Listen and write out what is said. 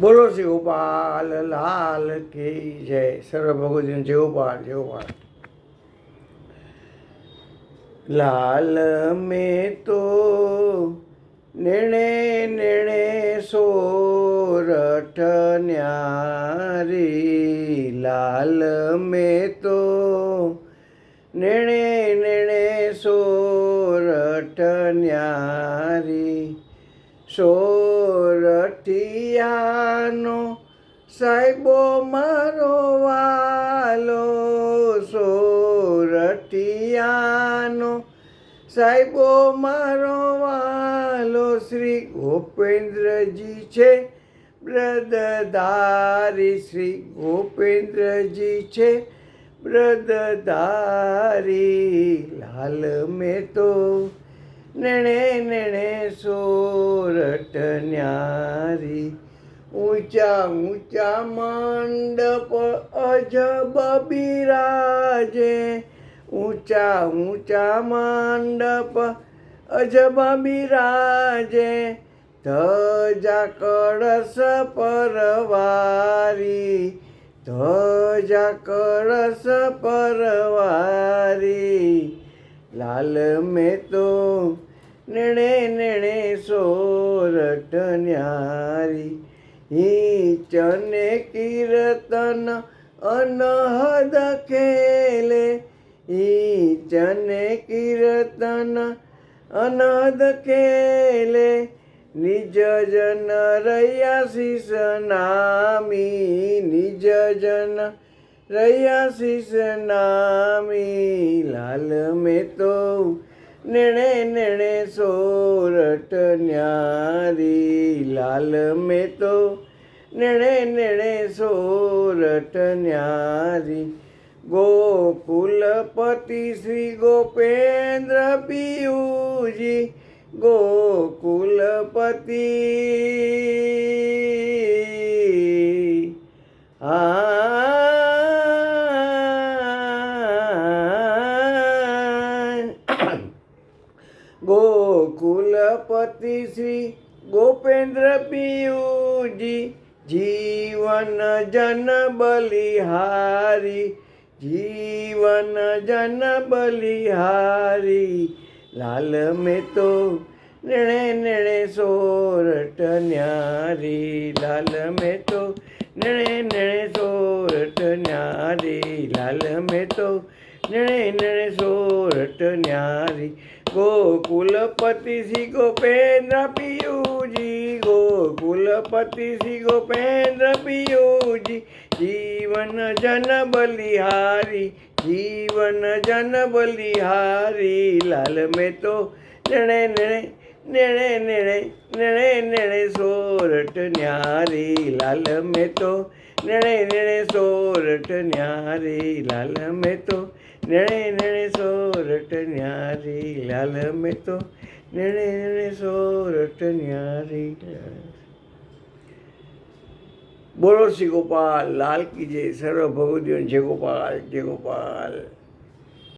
બોલો શ્રી ગોપાલ લાલ કી જય. સર્વ ભગવતી જય ગોપાલ. લાલ મેં તો નિર્ણય નિર્ણય સોરઠ ન્યારી લાલ મેં તો નિર્ણય નિર્ણય સોરઠ ન્યારી સોરઠિયાનો સાહેબો મારો વાલો સોરઠિયાનો સાહેબો મારો વાલો શ્રી ગોપેન્દ્રજી છે. બ્રદધારી શ્રી ગોપેન્દ્રજી છે. બ્રદધારી લાલ મેં તો नेणे नेणे सोरट न्यारी ऊंचा ऊंचा मांडप अजब बिराजे ऊंचा ऊंचा मांडप अजब बिराजे धजा कळस परवारी धजा कळस परवारी लाल मेतो નેણે નેણે સોરઠ ન્યારી ચને કીર્તન અનહદ ખેલે ચને કીર્તન અનહદ ખેલે, નિજ જન રહ્યા શીશ નામી, નિજ જન રહ્યા શીશ નામી, લાલ મેં તો નેણે નેણે સોરઠ ન્યારી લાલ મેં તો નેણે નેણે સોરઠ ન્યારી ગોકુલપતિ શ્રી ગોપેન્દ્ર પિયુજી ગોકુલપતિ શ્રી ગોપેન્દ્ર પિયુજી, જીવન જન બલિહારી, જીવન જન બલિહારી. લાલ મેં તો નિણે નિણે સોરટ ન્યારી. લાલ મેં તો નિણે નિણે સોરટ ન્યારી. લાલ મેં તો નિણે નિણે સોરટ ન્યારી. ગોકુલપતિ શ્રી ગોપેન્દ્ર પિયુજી ગોકુલપતિ શ્રી ગોપેન્દ્ર પિયુજી, જીવન જન બલિહારી, જીવન જન બલિહારી, લાલ મેં તો નેણે નેણે નેણે નેણે નેણે નેણે સોરઠ ન્યારી, લાલ મેં તો નેણે નેણે સોરઠ ન્યારી, લાલ મેં તો નેણે નેણે સોરઠ ન્યારી લાલ મેં તો નેણે નેણે સોરઠ ન્યારી બોલો શ્રી ગોપાલ, લાલ કી જય. સર્વ ભગવદીઓ જય ગોપાલ જય ગોપાલ.